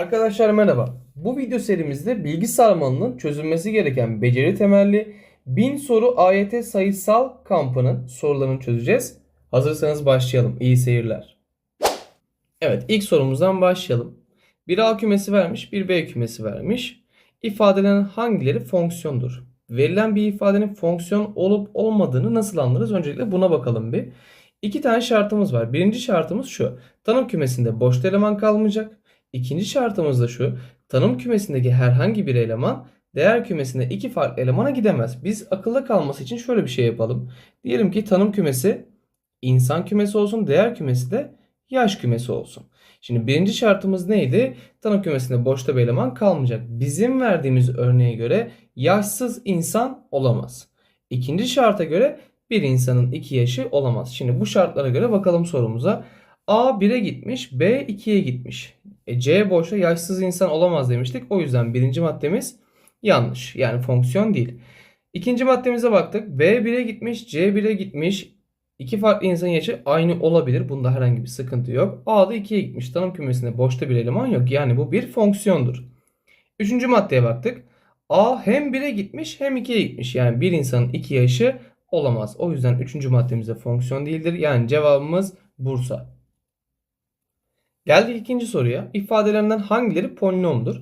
Arkadaşlar merhaba. Bu video serimizde bilgi sarmalının çözülmesi gereken beceri temelli 1000 soru AYT sayısal kampının sorularını çözeceğiz. Hazırsanız başlayalım. İyi seyirler. Evet ilk sorumuzdan başlayalım. Bir A kümesi vermiş, bir B kümesi vermiş. İfadelerin hangileri fonksiyondur? Verilen bir ifadenin fonksiyon olup olmadığını nasıl anlarız? Öncelikle buna bakalım bir. İki tane şartımız var. Birinci şartımız şu. Tanım kümesinde boş eleman kalmayacak. İkinci şartımız da şu. Tanım kümesindeki herhangi bir eleman değer kümesinde iki farklı elemana gidemez. Biz akılda kalması için şöyle bir şey yapalım. Diyelim ki tanım kümesi insan kümesi olsun, değer kümesi de yaş kümesi olsun. Şimdi birinci şartımız neydi? Tanım kümesinde boşta bir eleman kalmayacak. Bizim verdiğimiz örneğe göre yaşsız insan olamaz. İkinci şarta göre bir insanın iki yaşı olamaz. Şimdi bu şartlara göre bakalım sorumuza. A 1'e gitmiş, B 2'ye gitmiş. E, C boşta yaşsız insan olamaz demiştik. O yüzden birinci maddemiz yanlış. Yani fonksiyon değil. İkinci maddemize baktık. B 1'e gitmiş, C 1'e gitmiş. İki farklı insan yaşı aynı olabilir. Bunda herhangi bir sıkıntı yok. A da 2'ye gitmiş. Tanım kümesinde boşta bir eleman yok. Yani bu bir fonksiyondur. Üçüncü maddeye baktık. A hem 1'e gitmiş hem 2'ye gitmiş. Yani bir insanın iki yaşı olamaz. O yüzden üçüncü maddemizde fonksiyon değildir. Yani cevabımız Bursa. Geldik ikinci soruya. İfadelerinden hangileri polinomdur?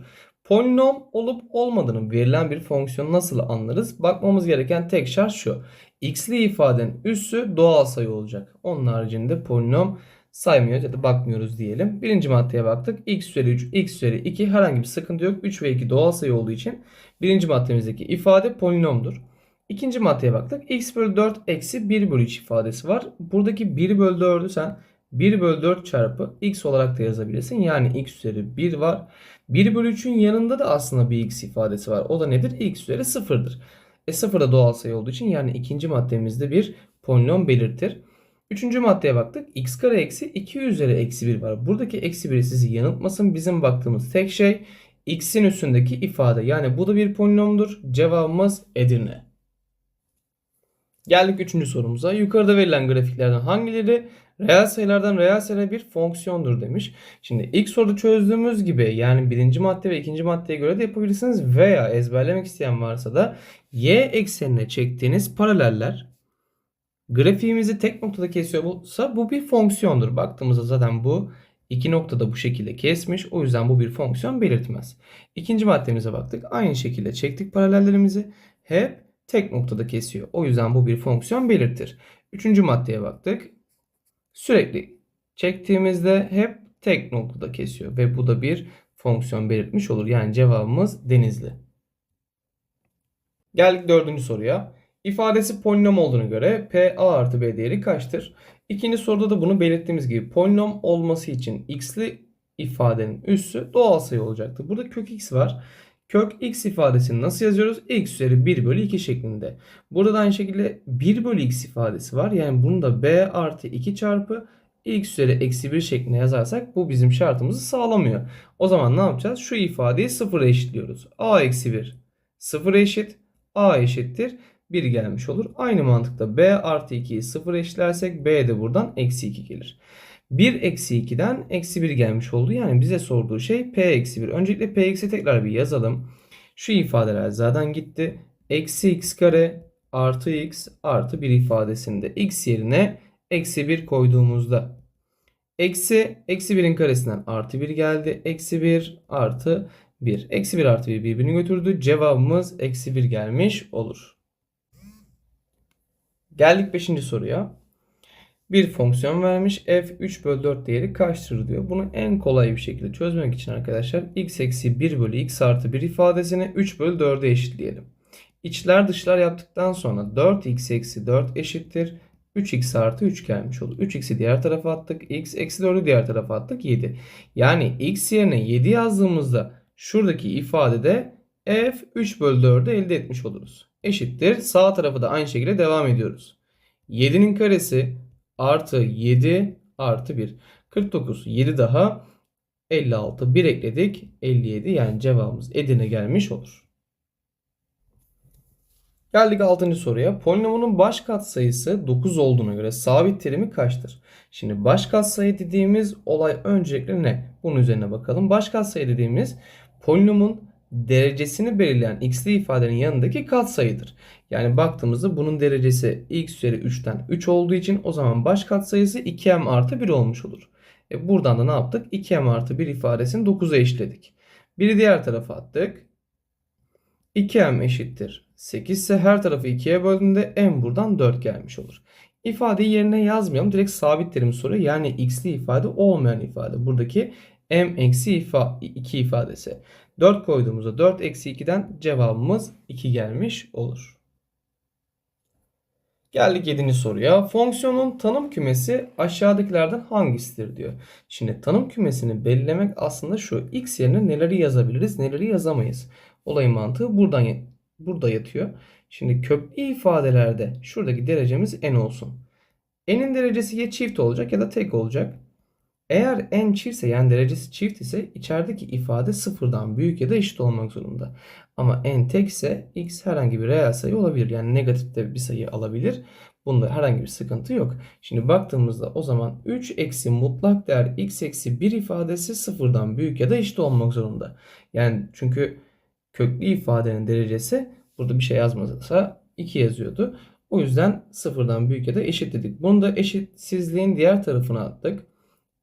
Polinom olup olmadığını verilen bir fonksiyon nasıl anlarız? Bakmamız gereken tek şart şu. X'li ifadenin üssü doğal sayı olacak. Onun haricinde polinom saymıyoruz ya da bakmıyoruz diyelim. Birinci maddeye baktık. X üzeri 3, X üzeri 2 herhangi bir sıkıntı yok. 3 ve 2 doğal sayı olduğu için birinci maddemizdeki ifade polinomdur. İkinci maddeye baktık. X bölü 4 eksi 1 bölü 3 ifadesi var. Buradaki 1 bölü 4'ü sen 1 bölü 4 çarpı x olarak da yazabilirsin. Yani x üzeri 1 var. 1 bölü 3'ün yanında da aslında bir x ifadesi var. O da nedir? x üzeri 0'dır. E 0 da doğal sayı olduğu için yani ikinci maddemizde bir polinom belirtir. Üçüncü maddeye baktık. x kare eksi 2 üzeri eksi 1 var. Buradaki eksi 1'i sizi yanıltmasın. Bizim baktığımız tek şey x'in üstündeki ifade. Yani bu da bir polinomdur. Cevabımız Edirne. Geldik üçüncü sorumuza. Yukarıda verilen grafiklerden hangileri reel sayılardan reel sayılara bir fonksiyondur demiş. Şimdi ilk soruda çözdüğümüz gibi yani birinci madde ve ikinci maddeye göre de yapabilirsiniz. Veya ezberlemek isteyen varsa da y eksenine çektiğiniz paraleller grafiğimizi tek noktada kesiyorsa bu bir fonksiyondur. Baktığımızda zaten bu iki noktada bu şekilde kesmiş. O yüzden bu bir fonksiyon belirtmez. İkinci maddemize baktık. Aynı şekilde çektik paralellerimizi. Hep tek noktada kesiyor. O yüzden bu bir fonksiyon belirtir. Üçüncü maddeye baktık. Sürekli çektiğimizde hep tek noktada kesiyor ve bu da bir fonksiyon belirtmiş olur. Yani cevabımız denizli. Geldik dördüncü soruya. İfadesi polinom olduğuna göre P A artı B değeri kaçtır? İkinci soruda da bunu belirttiğimiz gibi polinom olması için x'li ifadenin üssü doğal sayı olacaktır. Burada kök x var. Kök x ifadesini nasıl yazıyoruz? x üzeri 1 bölü 2 şeklinde. Burada da aynı şekilde 1 bölü x ifadesi var. Yani bunu da b artı 2 çarpı x üzeri eksi 1 şeklinde yazarsak bu bizim şartımızı sağlamıyor. O zaman ne yapacağız? Şu ifadeyi sıfıra eşitliyoruz. a eksi 1 sıfır eşit. a eşittir 1 gelmiş olur. Aynı mantıkla b artı 2'yi sıfır eşitlersek b de buradan eksi 2 gelir. 1 eksi 2'den eksi 1 gelmiş oldu. Yani bize sorduğu şey p eksi 1. Öncelikle p eksi tekrar bir yazalım. Şu ifadeler zaten gitti. Eksi x kare artı x artı 1 ifadesinde x yerine eksi 1 koyduğumuzda eksi eksi 1'in karesinden artı 1 geldi. Eksi 1 artı 1. Eksi 1 artı 1 birbirini götürdü. Cevabımız eksi 1 gelmiş olur. Geldik 5. soruya bir fonksiyon vermiş. f 3 bölü 4 değeri kaçtır diyor. Bunu en kolay bir şekilde çözmek için arkadaşlar x eksi 1 bölü x artı 1 ifadesini 3 bölü 4'e eşitleyelim. İçler dışlar yaptıktan sonra 4x eksi 4 eşittir. 3x artı 3 gelmiş oldu. 3x'i diğer tarafa attık. x eksi 4'ü diğer tarafa attık. 7. Yani x yerine 7 yazdığımızda şuradaki ifadede f 3 bölü 4'ü elde etmiş oluruz. Eşittir. Sağ tarafı da aynı şekilde devam ediyoruz. 7'nin karesi artı 7 artı 1. 49. 7 daha 56. 1 ekledik. 57 yani cevabımız Edirne gelmiş olur. Geldik 6. soruya. Polinomunun baş katsayısı 9 olduğuna göre sabit terimi kaçtır? Şimdi baş katsayı dediğimiz olay öncelikle ne? Bunun üzerine bakalım. Baş katsayı dediğimiz polinomun derecesini belirleyen x'li ifadenin yanındaki katsayıdır. Yani baktığımızda bunun derecesi x üzeri 3'ten 3 olduğu için o zaman baş katsayısı 2m artı 1 olmuş olur. E buradan da ne yaptık? 2m artı 1 ifadesini 9'a eşitledik. Biri diğer tarafa attık. 2m eşittir 8 ise her tarafı 2'ye böldüğünde m buradan 4 gelmiş olur. İfadeyi yerine yazmayalım. Direkt sabit terim soruyor. Yani x'li ifade olmayan ifade. Buradaki m eksi ifa 2 ifadesi. 4 koyduğumuzda 4 eksi 2'den cevabımız 2 gelmiş olur. Geldik 7. soruya. Fonksiyonun tanım kümesi aşağıdakilerden hangisidir diyor. Şimdi tanım kümesini belirlemek aslında şu. X yerine neleri yazabiliriz, neleri yazamayız. Olayın mantığı buradan burada yatıyor. Şimdi köklü ifadelerde şuradaki derecemiz n olsun. n'in derecesi ya çift olacak ya da tek olacak. Eğer n çiftse yani derecesi çift ise içerideki ifade sıfırdan büyük ya da eşit olmak zorunda. Ama n tekse x herhangi bir reel sayı olabilir. Yani negatif de bir sayı alabilir. Bunda herhangi bir sıkıntı yok. Şimdi baktığımızda o zaman 3 eksi mutlak değer x eksi 1 ifadesi sıfırdan büyük ya da eşit olmak zorunda. Yani çünkü köklü ifadenin derecesi burada bir şey yazmasa 2 yazıyordu. O yüzden sıfırdan büyük ya da eşit dedik. Bunu da eşitsizliğin diğer tarafına attık.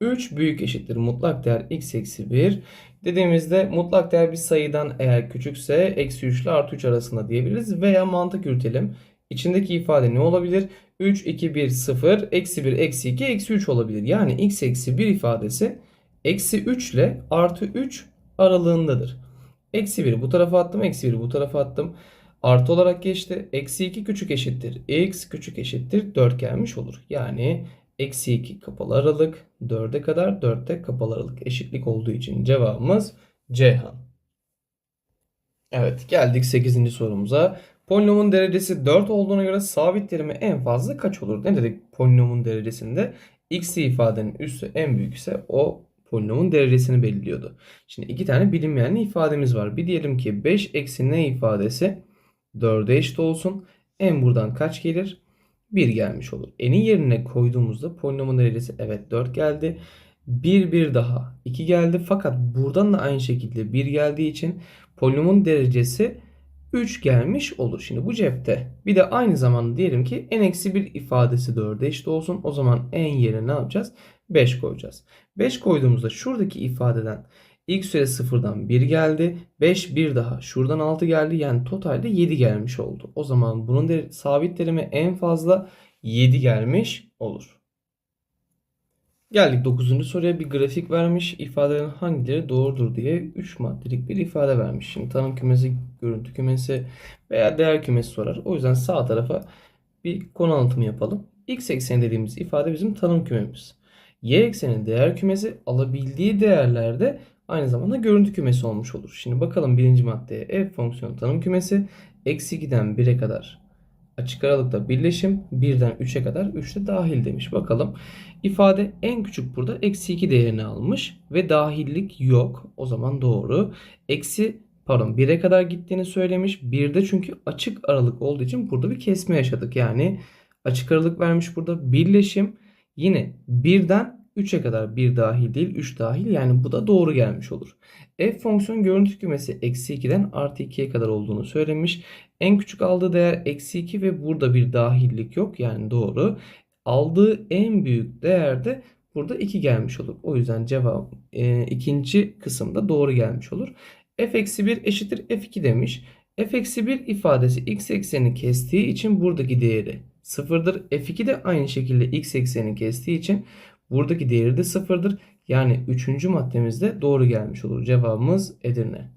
3 büyük eşittir mutlak değer x eksi 1 dediğimizde mutlak değer bir sayıdan eğer küçükse eksi 3 ile artı 3 arasında diyebiliriz veya mantık yürütelim. İçindeki ifade ne olabilir? 3, 2, 1, 0, eksi 1, eksi 2, eksi 3 olabilir. Yani x eksi 1 ifadesi eksi 3 ile artı 3 aralığındadır. Eksi 1'i bu tarafa attım, eksi 1'i bu tarafa attım. Artı olarak geçti. Eksi 2 küçük eşittir. x küçük eşittir 4 gelmiş olur. Yani Eksi 2 kapalı aralık. 4'e kadar 4'te kapalı aralık eşitlik olduğu için cevabımız Ceyhan. Evet geldik 8. sorumuza. Polinomun derecesi 4 olduğuna göre sabit terimi en fazla kaç olur? Ne dedik polinomun derecesinde? X ifadenin üssü en büyük ise o polinomun derecesini belirliyordu. Şimdi iki tane bilinmeyen ifademiz var. Bir diyelim ki 5 eksi n ifadesi 4'e eşit olsun. n buradan kaç gelir? 1 gelmiş olur. N'in yerine koyduğumuzda polinomun derecesi evet 4 geldi. 1 1 daha 2 geldi. Fakat buradan da aynı şekilde 1 geldiği için polinomun derecesi 3 gelmiş olur. Şimdi bu cepte. Bir de aynı zamanda diyelim ki n-1 ifadesi 4'e eşit olsun. O zaman n yerine ne yapacağız? 5 koyacağız. 5 koyduğumuzda şuradaki ifadeden ilk süre sıfırdan 1 geldi. 5 1 daha. Şuradan 6 geldi. Yani totalde 7 gelmiş oldu. O zaman bunun de, sabit terimi en fazla 7 gelmiş olur. Geldik 9. soruya bir grafik vermiş. İfadelerin hangileri doğrudur diye 3 maddelik bir ifade vermiş. Şimdi tanım kümesi, görüntü kümesi veya değer kümesi sorar. O yüzden sağ tarafa bir konu anlatımı yapalım. X ekseni dediğimiz ifade bizim tanım kümemiz. Y ekseni değer kümesi alabildiği değerlerde aynı zamanda görüntü kümesi olmuş olur. Şimdi bakalım birinci maddeye f fonksiyonu tanım kümesi eksi 2'den 1'e kadar açık aralıkta birleşim 1'den 3'e kadar 3'te dahil demiş. Bakalım ifade en küçük burada eksi 2 değerini almış ve dahillik yok. O zaman doğru. Eksi pardon 1'e kadar gittiğini söylemiş. 1'de çünkü açık aralık olduğu için burada bir kesme yaşadık. Yani açık aralık vermiş burada birleşim yine 1'den 3'e kadar 1 dahil değil 3 dahil yani bu da doğru gelmiş olur. F fonksiyon görüntü kümesi eksi 2'den artı 2'ye kadar olduğunu söylemiş. En küçük aldığı değer eksi 2 ve burada bir dahillik yok yani doğru. Aldığı en büyük değerde burada 2 gelmiş olur. O yüzden cevap e, ikinci kısımda doğru gelmiş olur. f eksi 1 eşittir f2 demiş. f eksi 1 ifadesi x eksenini kestiği için buradaki değeri sıfırdır. f2 de aynı şekilde x eksenini kestiği için Buradaki değeri de sıfırdır. Yani üçüncü maddemizde doğru gelmiş olur. Cevabımız Edirne.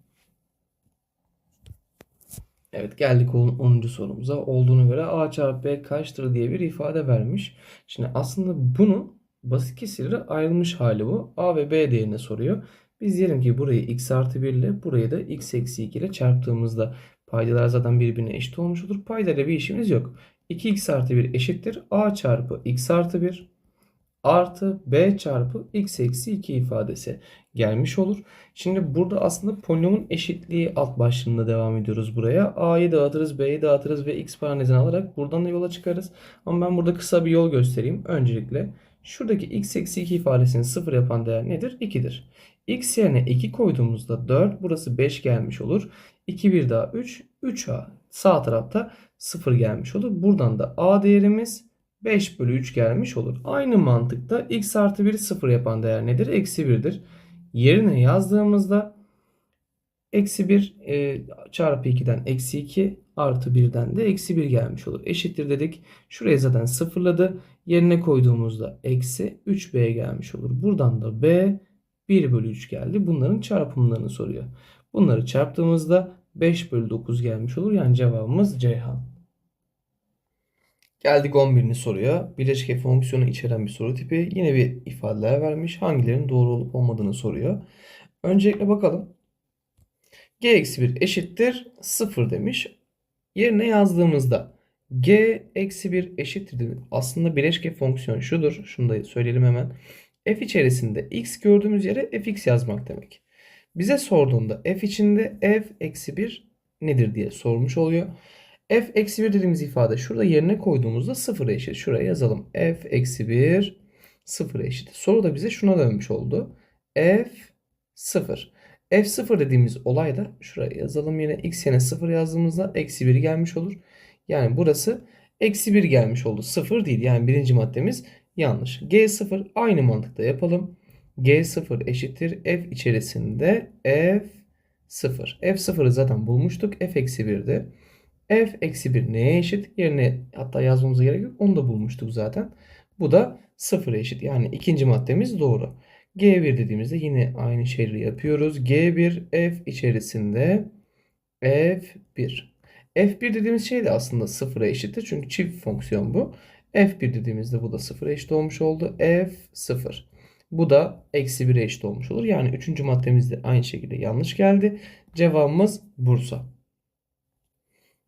Evet geldik 10. sorumuza. Olduğuna göre A çarpı B kaçtır diye bir ifade vermiş. Şimdi aslında bunu basit kesirlere ayrılmış hali bu. A ve B değerini soruyor. Biz diyelim ki burayı x artı 1 ile burayı da x eksi 2 ile çarptığımızda paydalar zaten birbirine eşit olmuş olur. Paydayla bir işimiz yok. 2x artı 1 eşittir. A çarpı x artı 1 artı b çarpı x eksi 2 ifadesi gelmiş olur. Şimdi burada aslında polinomun eşitliği alt başlığında devam ediyoruz buraya. A'yı dağıtırız, B'yi dağıtırız ve x parantezini alarak buradan da yola çıkarız. Ama ben burada kısa bir yol göstereyim. Öncelikle şuradaki x eksi 2 ifadesini sıfır yapan değer nedir? 2'dir. x yerine 2 koyduğumuzda 4, burası 5 gelmiş olur. 2 bir daha 3, 3a. Sağ tarafta 0 gelmiş olur. Buradan da a değerimiz 5 bölü 3 gelmiş olur. Aynı mantıkta x artı 1'i 0 yapan değer nedir? Eksi 1'dir. Yerine yazdığımızda eksi 1 e, çarpı 2'den eksi 2 artı 1'den de eksi 1 gelmiş olur. Eşittir dedik. Şuraya zaten sıfırladı. Yerine koyduğumuzda eksi 3b gelmiş olur. Buradan da b 1 bölü 3 geldi. Bunların çarpımlarını soruyor. Bunları çarptığımızda 5 bölü 9 gelmiş olur. Yani cevabımız Ceyhan. Geldik 11. soruya. Bileşke fonksiyonu içeren bir soru tipi. Yine bir ifadeler vermiş. Hangilerinin doğru olup olmadığını soruyor. Öncelikle bakalım. g eksi 1 eşittir 0 demiş. Yerine yazdığımızda g eksi 1 eşittir. Aslında bileşke fonksiyon şudur. Şunu da söyleyelim hemen. f içerisinde x gördüğümüz yere fx yazmak demek. Bize sorduğunda f içinde f eksi 1 nedir diye sormuş oluyor. F eksi 1 dediğimiz ifade şurada yerine koyduğumuzda 0'a eşit. Şuraya yazalım. f eksi 1 0'a eşit. Soru da bize şuna dönmüş oldu. f 0. f 0 dediğimiz olay da şuraya yazalım yine. x yerine 0 yazdığımızda eksi 1 gelmiş olur. Yani burası eksi 1 gelmiş oldu. 0 değil. Yani birinci maddemiz yanlış. g 0 aynı mantıkta yapalım. g0 eşittir f içerisinde f 0. f 0'ı zaten bulmuştuk. f eksi 1'de f eksi 1 neye eşit? Yerine hatta yazmamıza gerek yok. Onu da bulmuştuk zaten. Bu da 0'a eşit. Yani ikinci maddemiz doğru. G1 dediğimizde yine aynı şeyleri yapıyoruz. G1 f içerisinde f1. f1 dediğimiz şey de aslında 0'a eşittir. Çünkü çift fonksiyon bu. f1 dediğimizde bu da 0'a eşit olmuş oldu. f0. Bu da eksi 1'e eşit olmuş olur. Yani üçüncü maddemiz de aynı şekilde yanlış geldi. Cevabımız Bursa.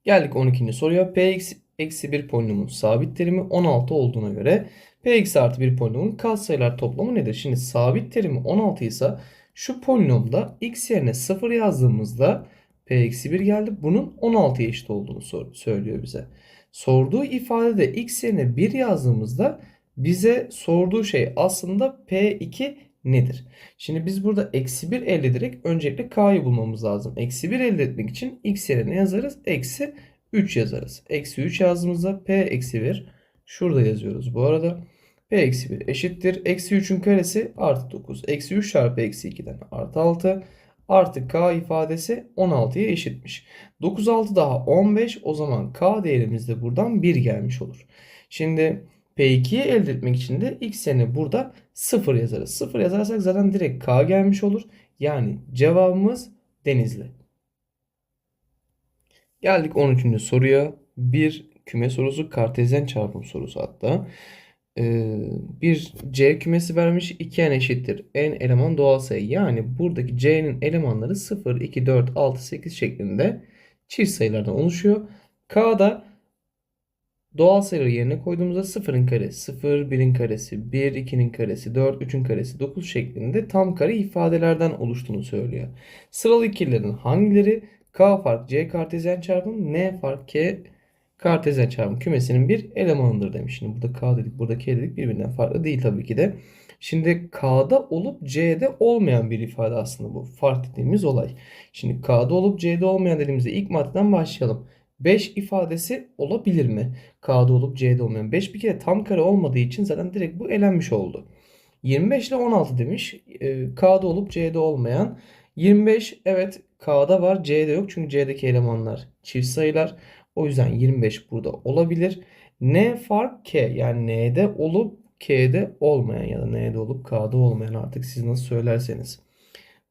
Geldik 12. soruya. P eksi 1 polinomun sabit terimi 16 olduğuna göre P eksi artı 1 polinomun katsayılar toplamı nedir? Şimdi sabit terimi 16 ise şu polinomda x yerine 0 yazdığımızda P eksi 1 geldi. Bunun 16'ya eşit olduğunu söylüyor bize. Sorduğu ifadede x yerine 1 yazdığımızda bize sorduğu şey aslında P2 nedir? Şimdi biz burada eksi 1 elde ederek öncelikle k'yı bulmamız lazım. Eksi 1 elde etmek için x yerine ne yazarız? Eksi 3 yazarız. Eksi 3 yazdığımızda p eksi 1 şurada yazıyoruz bu arada. p eksi 1 eşittir. Eksi 3'ün karesi artı 9. Eksi 3 çarpı eksi 2'den artı 6. Artı k ifadesi 16'ya eşitmiş. 9 6 daha 15 o zaman k değerimiz de buradan 1 gelmiş olur. Şimdi P2'yi elde etmek için de x yerine burada 0 yazarız. 0 yazarsak zaten direkt K gelmiş olur. Yani cevabımız Denizli. Geldik 13. soruya. Bir küme sorusu, kartezyen çarpım sorusu hatta. Ee, bir C kümesi vermiş. 2 n eşittir. N eleman doğal sayı. Yani buradaki C'nin elemanları 0, 2, 4, 6, 8 şeklinde çift sayılardan oluşuyor. K'da Doğal sayıları yerine koyduğumuzda 0'ın karesi 0, 1'in karesi 1, 2'nin karesi 4, 3'ün karesi 9 şeklinde tam kare ifadelerden oluştuğunu söylüyor. Sıralı ikililerin hangileri K fark C kartezyen çarpım, N fark K kartezyen çarpım kümesinin bir elemanıdır demiş. Şimdi burada K dedik, burada K dedik birbirinden farklı değil tabii ki de. Şimdi K'da olup C'de olmayan bir ifade aslında bu. Fark dediğimiz olay. Şimdi K'da olup C'de olmayan dediğimizde ilk maddeden başlayalım. 5 ifadesi olabilir mi? K'da olup C'de olmayan. 5 bir kere tam kare olmadığı için zaten direkt bu elenmiş oldu. 25 ile 16 demiş. Ee, K'da olup C'de olmayan. 25 evet K'da var C'de yok. Çünkü C'deki elemanlar çift sayılar. O yüzden 25 burada olabilir. N fark K yani N'de olup K'de olmayan ya da N'de olup K'da olmayan artık siz nasıl söylerseniz.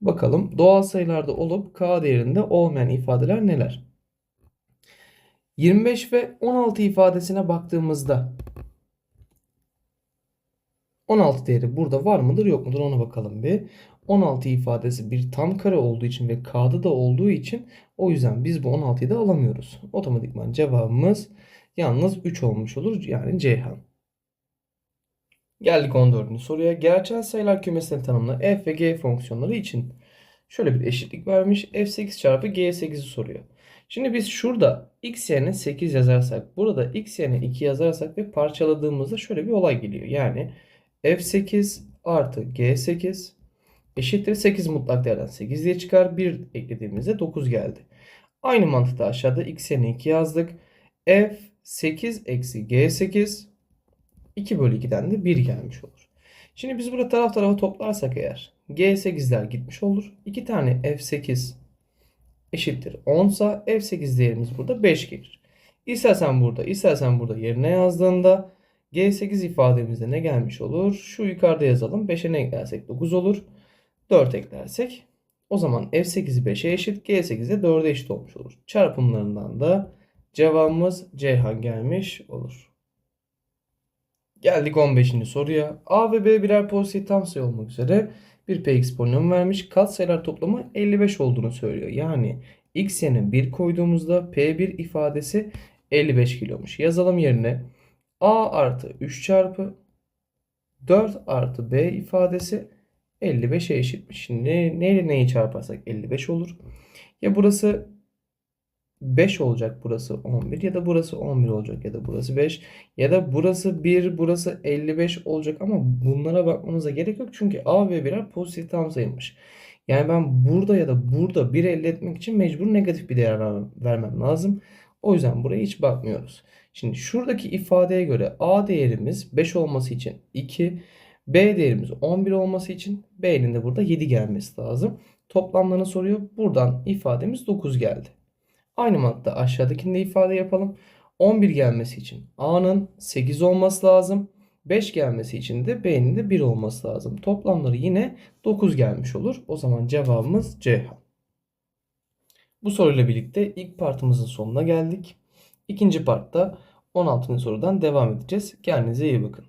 Bakalım doğal sayılarda olup K değerinde olmayan ifadeler neler? 25 ve 16 ifadesine baktığımızda 16 değeri burada var mıdır yok mudur ona bakalım bir. 16 ifadesi bir tam kare olduğu için ve K'da da olduğu için o yüzden biz bu 16'yı da alamıyoruz. Otomatikman cevabımız yalnız 3 olmuş olur yani Ceyhan. Geldik 14. soruya. Gerçel sayılar kümesini tanımla f ve g fonksiyonları için şöyle bir eşitlik vermiş. f8 çarpı g8'i soruyor. Şimdi biz şurada x yerine 8 yazarsak, burada x yerine 2 yazarsak ve parçaladığımızda şöyle bir olay geliyor. Yani f8 artı g8 eşittir 8 mutlak değerden 8 diye çıkar. 1 eklediğimizde 9 geldi. Aynı mantıkta aşağıda x yerine 2 yazdık. f8 eksi g8 2 bölü 2'den de 1 gelmiş olur. Şimdi biz burada taraf tarafa toplarsak eğer G8'ler gitmiş olur. 2 tane F8 eşittir 10 sa F8 değerimiz burada 5 gelir. İstersen burada istersen burada yerine yazdığında G8 ifademizde ne gelmiş olur? Şu yukarıda yazalım. 5'e ne eklersek 9 olur. 4 eklersek o zaman F8'i 5'e eşit G8 de 4'e eşit olmuş olur. Çarpımlarından da cevabımız Ceyhan gelmiş olur. Geldik 15. soruya. A ve B birer pozitif tam sayı olmak üzere bir px polinomu vermiş. Katsayılar toplamı 55 olduğunu söylüyor. Yani x yerine 1 koyduğumuzda p1 ifadesi 55 kilomuş. Yazalım yerine a artı 3 çarpı 4 artı b ifadesi 55'e eşitmiş. Şimdi neyle neyi çarparsak 55 olur. Ya burası 5 olacak burası 11 ya da burası 11 olacak ya da burası 5 ya da burası 1 burası 55 olacak ama bunlara bakmamıza gerek yok çünkü A ve birer pozitif tam sayılmış. Yani ben burada ya da burada 1 elde etmek için mecbur negatif bir değer ver- vermem lazım. O yüzden buraya hiç bakmıyoruz. Şimdi şuradaki ifadeye göre A değerimiz 5 olması için 2, B değerimiz 11 olması için B'nin de burada 7 gelmesi lazım. Toplamlarını soruyor. Buradan ifademiz 9 geldi. Aynı mantıkta aşağıdakini de ifade yapalım. 11 gelmesi için A'nın 8 olması lazım. 5 gelmesi için de B'nin de 1 olması lazım. Toplamları yine 9 gelmiş olur. O zaman cevabımız Ceyhan. Bu soruyla birlikte ilk partımızın sonuna geldik. İkinci partta 16. sorudan devam edeceğiz. Kendinize iyi bakın.